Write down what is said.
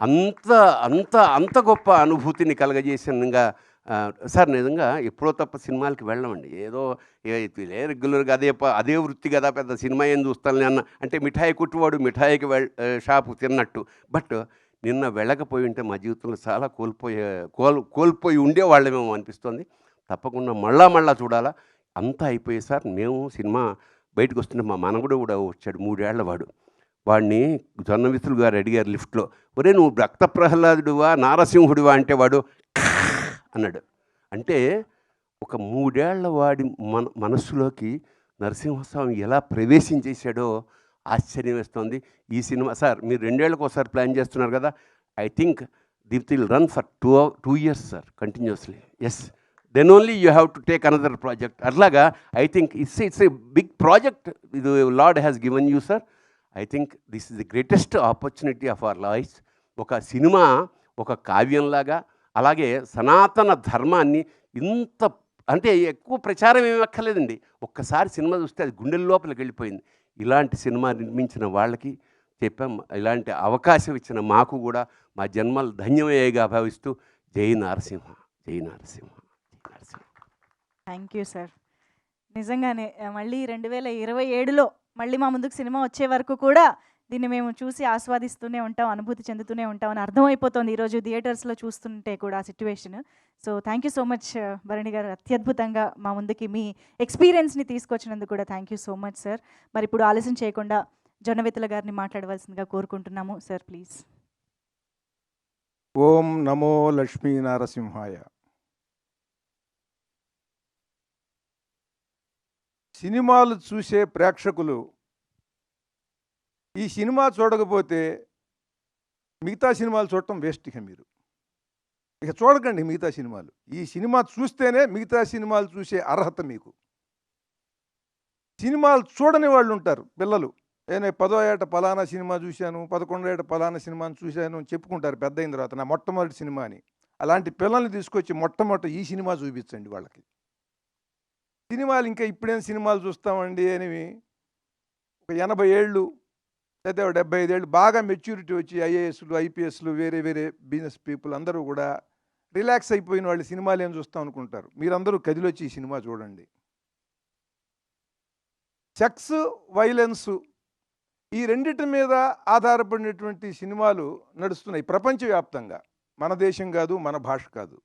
అంత అంత అంత గొప్ప అనుభూతిని కలగజేసినగా సార్ నిజంగా ఎప్పుడో తప్ప సినిమాలకి వెళ్ళమండి. ఏదో ఏ- రెగ్యులర్గా అదే ప- అదే వృత్తి కదా పెద్ద సినిమా ఏం చూస్తాను అన్న అంటే మిఠాయి కుట్టువాడు మిఠాయికి వెళ్ షాపు తిన్నట్టు. బట్ నిన్న వెళ్ళకపోయి ఉంటే మా జీవితంలో చాలా కోల్పోయే కోల్ కోల్పోయి ఉండేవాళ్ళమేమో అనిపిస్తుంది. తప్పకుండా మళ్ళా మళ్ళా చూడాలా. అంతా అయిపోయి సార్ మేము సినిమా బయటకు వస్తుంటే మా మనగుడు కూడా వచ్చాడు మూడేళ్ళ వాడు. వాడిని జొన్నవితులు గారు అడిగారు లిఫ్ట్లో. ఒరే నువ్వు రక్త ప్రహ్లాదుడువా నారసింహుడివా అంటే వాడు అన్నాడు. అంటే ఒక మూడేళ్ళ వాడి మన మనస్సులోకి నరసింహస్వామి ఎలా ప్రవేశించేశాడో ఆశ్చర్యం వేస్తోంది. ఈ సినిమా సార్ మీరు రెండేళ్ళకు ఒకసారి ప్లాన్ చేస్తున్నారు కదా. I think that will run for two two years sir continuously. Yes. Then only you have to take another project. అట్లాగా I think it's it's a big project. ఇది lord has given you sir. I think this is the greatest opportunity of our life ఒక cinema ఒక కావ్యంలాగా అలాగే సనాతన ధర్మాన్ని ఇంత అంటే ఎక్కువ ప్రచారం ఏమి అక్కర్లేదండి. ఒక్కసారి సినిమా చూస్తే అది గుండెల లోపలికి వెళ్ళిపోయింది. ఇలాంటి సినిమా నిర్మించిన వాళ్ళకి చెప్పాం ఇలాంటి అవకాశం ఇచ్చిన మాకు కూడా మా జన్మలు ధన్యమయ్యేగా భావిస్తూ జై నరసింహ జై నరసింహ జై నరసింహ. థ్యాంక్ యూ సార్ నిజంగానే మళ్ళీ రెండు వేల ఇరవై ఏడులో మళ్ళీ మా ముందుకు సినిమా వచ్చే వరకు కూడా దీన్ని మేము చూసి ఆస్వాదిస్తూనే ఉంటాం అనుభూతి చెందుతూనే ఉంటాం అని అర్థమైపోతుంది ఈరోజు థియేటర్స్లో చూస్తుంటే కూడా situation so thank you so much Bharani garu. అత్యద్భుతంగా మా ముందుకి మీ ఎక్స్పీరియన్స్ని తీసుకొచ్చినందుకు కూడా thank you so much sir మరి ఇప్పుడు ఆలస్యం చేయకుండా జొన్నవితుల గారిని మాట్లాడవలసిందిగా కోరుకుంటున్నాము సార్ ప్లీజ్ ఓం నమో లక్ష్మీ నరసింహాయ. సినిమాలు చూసే ప్రేక్షకులు ఈ సినిమా చూడకపోతే మిగతా సినిమాలు చూడటం వేస్ట్ ఇక మీరు. ఇక చూడకండి మిగతా సినిమాలు. ఈ సినిమా చూస్తేనే మిగతా సినిమాలు చూసే అర్హత మీకు. సినిమాలు చూడని వాళ్ళు ఉంటారు పిల్లలు. నేను పదో ఏట పలానా సినిమా చూశాను పదకొండో ఏట పలానా సినిమాని చూశాను అని చెప్పుకుంటారు పెద్ద అయిన తర్వాత నా మొట్టమొదటి సినిమా అని. అలాంటి పిల్లల్ని తీసుకొచ్చి మొట్టమొదటి ఈ సినిమా చూపించండి వాళ్ళకి. సినిమాలు ఇంకా ఇప్పుడేం సినిమాలు చూస్తామండి అనేవి ఒక ఎనభై ఏళ్ళు లేదా డెబ్బై ఐదేళ్ళు బాగా మెచ్యూరిటీ వచ్చి ఐఏఎస్లు ఐపీఎస్లు వేరే వేరే బిజినెస్ పీపుల్ అందరూ కూడా రిలాక్స్ అయిపోయిన వాళ్ళు సినిమాలు ఏం చూస్తాం అనుకుంటారు. మీరందరూ కదిలొచ్చి ఈ సినిమా చూడండి. సెక్స్ వైలెన్స్ ఈ రెండిటి మీద ఆధారపడినటువంటి సినిమాలు నడుస్తున్నాయి ప్రపంచవ్యాప్తంగా. మన దేశం కాదు మన భాష కాదు.